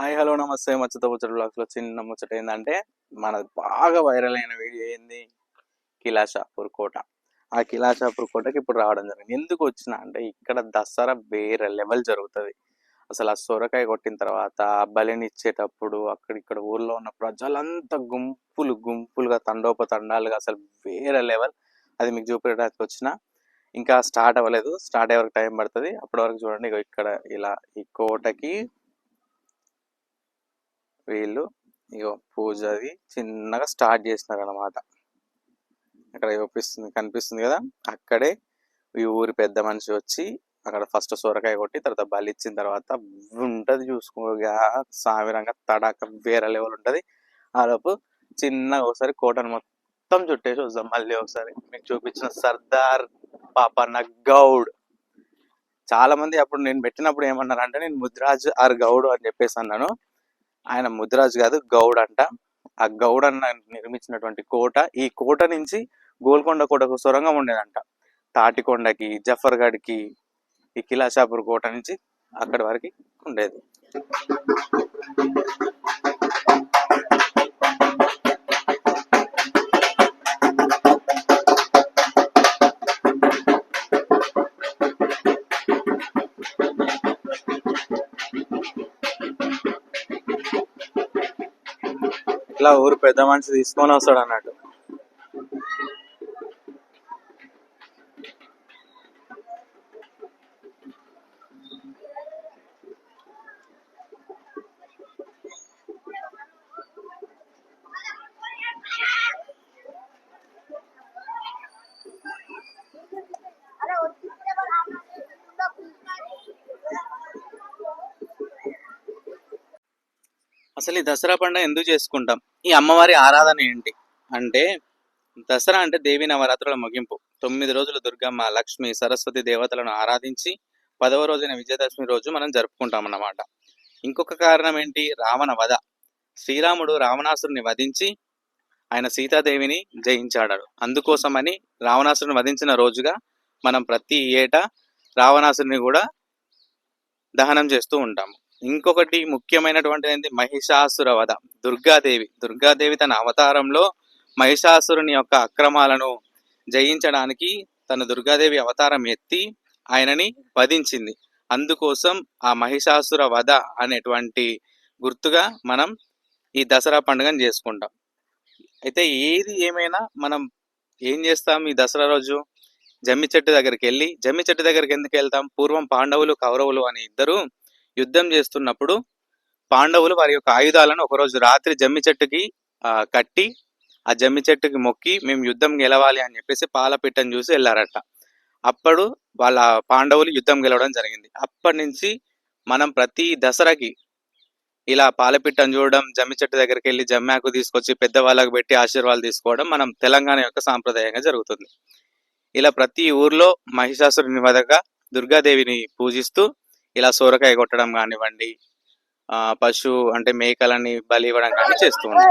Hi hello నమస్తే. మచ్చతో ముచ్చట బ్లాగ్స్లో చిన్న ముచ్చట ఏంటంటే మన బాగా వైరల్ అయిన వీడియో ఏంది? కిలాషాపూర్ కోట. ఆ కిలాషాపూర్ కోటకి ఇప్పుడు రావడం జరిగింది. ఎందుకు వచ్చిన అంటే ఇక్కడ దసరా వేరే లెవెల్ జరుగుతుంది. అసలు ఆ సొరకాయ కొట్టిన తర్వాత ఆ బలిని ఇచ్చేటప్పుడు అక్కడ ఇక్కడ ఊర్లో ఉన్న ప్రజలంతా గుంపులు గుంపులుగా తండోపతండాలుగా అసలు వేరే లెవెల్. అది మీకు చూపించడానికి వచ్చిన ఇంకా స్టార్ట్ అవ్వలేదు. స్టార్ట్ అయ్యే వరకు టైం పడుతుంది. అప్పటి వరకు చూడండి ఇగో ఇక్కడ ఇలా ఈ కోటకి వీళ్ళు ఇగో పూజది చిన్నగా స్టార్ట్ చేసినారు అనమాట అక్కడ చూపిస్తుంది కనిపిస్తుంది కదా? అక్కడే ఈ ఊరి పెద్ద మనిషి వచ్చి అక్కడ ఫస్ట్ సొరకాయ కొట్టి తర్వాత బలి ఇచ్చిన తర్వాత ఉంటది చూసుకోగా సామిరంగా తడాక వేరే లెవెల్ ఉంటుంది. ఆ లోపు చిన్నగా ఒకసారి కోటను మొత్తం చుట్టేసి వద్దాం మళ్ళీ ఒకసారి. మీకు చూపించిన సర్దార్ పాపన్న గౌడ్. చాలా మంది అప్పుడు నేను పెట్టినప్పుడు ఏమన్నారు అంటే నేను ముద్రాజ్ ఆర్ గౌడ్ అని చెప్పేసి అన్నాను. ఆయన ముద్రాజ్ కాదు గౌడ్ అంట ఆ గౌడ్ అన్న నిర్మించినటువంటి కోట ఈ కోట నుంచి గోల్కొండ కోటకు సొరంగం ఉండేదంట. తాటికొండకి జఫర్గఢ్కి ఈ కిలాషాపూర్ కోట నుంచి అక్కడి వరకు ఉండేది. ఇట్లా ఊరు పెద్ద మనిషి తీసుకొని వస్తాడు అన్నట్టు. అసలు ఈ దసరా పండుగ ఎందుకు చేసుకుంటాం? ఈ అమ్మవారి ఆరాధన ఏంటి? అంటే దసరా అంటే దేవి నవరాత్రుల ముగింపు. తొమ్మిది రోజులు దుర్గమ్మ లక్ష్మి సరస్వతి దేవతలను ఆరాధించి పదవ రోజైన విజయదశమి రోజు మనం జరుపుకుంటాం అన్నమాట ఇంకొక కారణం ఏంటి? రావణ వధ. శ్రీరాముడు రావణాసురుని వధించి ఆయన సీతాదేవిని జయించాడు అందుకోసమని రావణాసురుని వధించిన రోజుగా మనం ప్రతి ఏటా రావణాసురుని కూడా దహనం చేస్తూ ఉంటాము. ఇంకొకటి ముఖ్యమైనటువంటిది ఏంటి మహిషాసుర వధ దుర్గాదేవి. దుర్గాదేవి తన అవతారంలో మహిషాసురుని యొక్క అక్రమాలను జయించడానికి తన దుర్గాదేవి అవతారం ఎత్తి ఆయనని వధించింది. అందుకోసం ఆ మహిషాసుర వధ అనేటువంటి గుర్తుగా మనం ఈ దసరా పండుగను చేసుకుంటాం. అయితే ఏది ఏమైనా మనం ఏం చేస్తాం ఈ దసరా రోజు? జమ్మి చెట్టు దగ్గరికి వెళ్ళి జమ్మి చెట్టు దగ్గరికి ఎందుకు వెళ్తాం? పూర్వం పాండవులు కౌరవులు అని ఇద్దరు యుద్ధం చేస్తున్నప్పుడు పాండవులు వారి యొక్క ఆయుధాలను ఒకరోజు రాత్రి జమ్మి చెట్టుకి కట్టి ఆ జమ్మి చెట్టుకి మొక్కి మేము యుద్ధం గెలవాలి అని చెప్పేసి పాలపిట్టను చూసి వెళ్ళారట. అప్పుడు వాళ్ళ పాండవులు యుద్ధం గెలవడం జరిగింది. అప్పటి నుంచి మనం ప్రతి దసరాకి ఇలా పాలపిట్టను చూడడం జమ్మి చెట్టు దగ్గరికి వెళ్ళి జమ్మాకు తీసుకొచ్చి పెద్దవాళ్ళకు పెట్టి ఆశీర్వాదాలు తీసుకోవడం మనం తెలంగాణ యొక్క సాంప్రదాయంగా జరుగుతుంది. ఇలా ప్రతి ఊర్లో మహిషాసురుని వదగా దుర్గాదేవిని పూజిస్తూ ఇలా సోరకాయ కొట్టడం కానివ్వండి ఆ, పశు అంటే మేకలని బలి ఇవ్వడం కానీ చేస్తూ ఉంటాం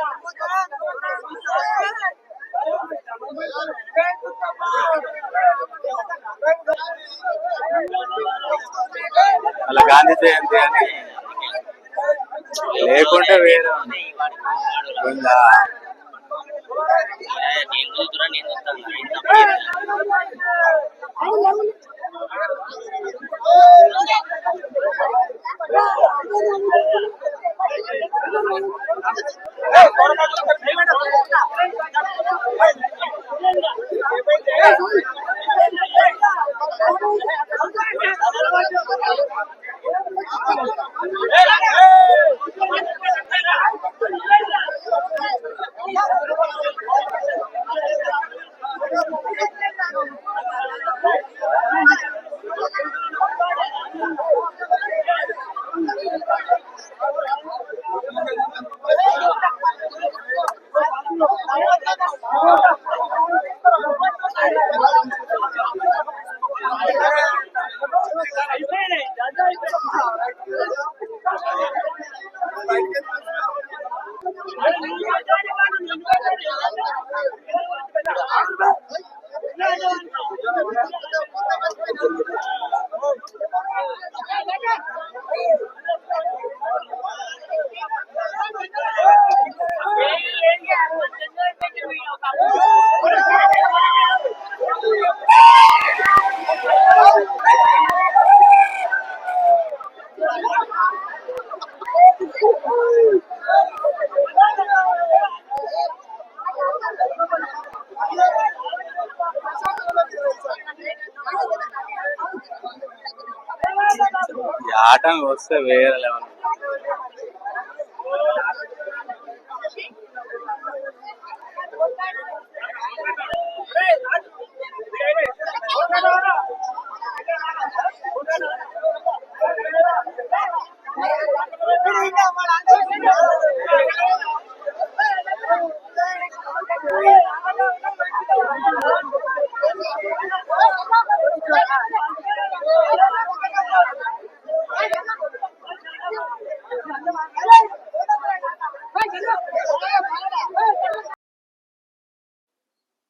గాంధీ జయంతి అని. లేకుంటే వేరే ¡Era! ఉందా? వస్తే వేరే లెవెల్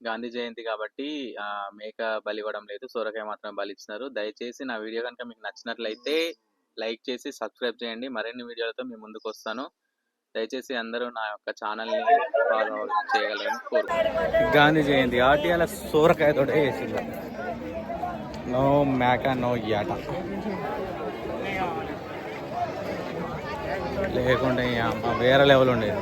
గాంధీ జయంతి కాబట్టి ఆ, మేక బలి ఇవ్వడం లేదు సొరకాయ మాత్రం బలి ఇచ్చినారు దయచేసి నా వీడియో కనుక మీకు నచ్చినట్లయితే లైక్ చేసి సబ్స్క్రైబ్ చేయండి. మరిన్ని వీడియోలతో మీ ముందుకు వస్తాను. దయచేసి అందరూ నా యొక్క ఛానల్ని ఫాలో చేయగలరని కోరుకుంటున్నాను. గాంధీ జయంతి కాబట్టి అలా సోరకాయతో వేసింది నో మేక నో యాట. లేకుండా వేరే లెవెల్ ఉండేది.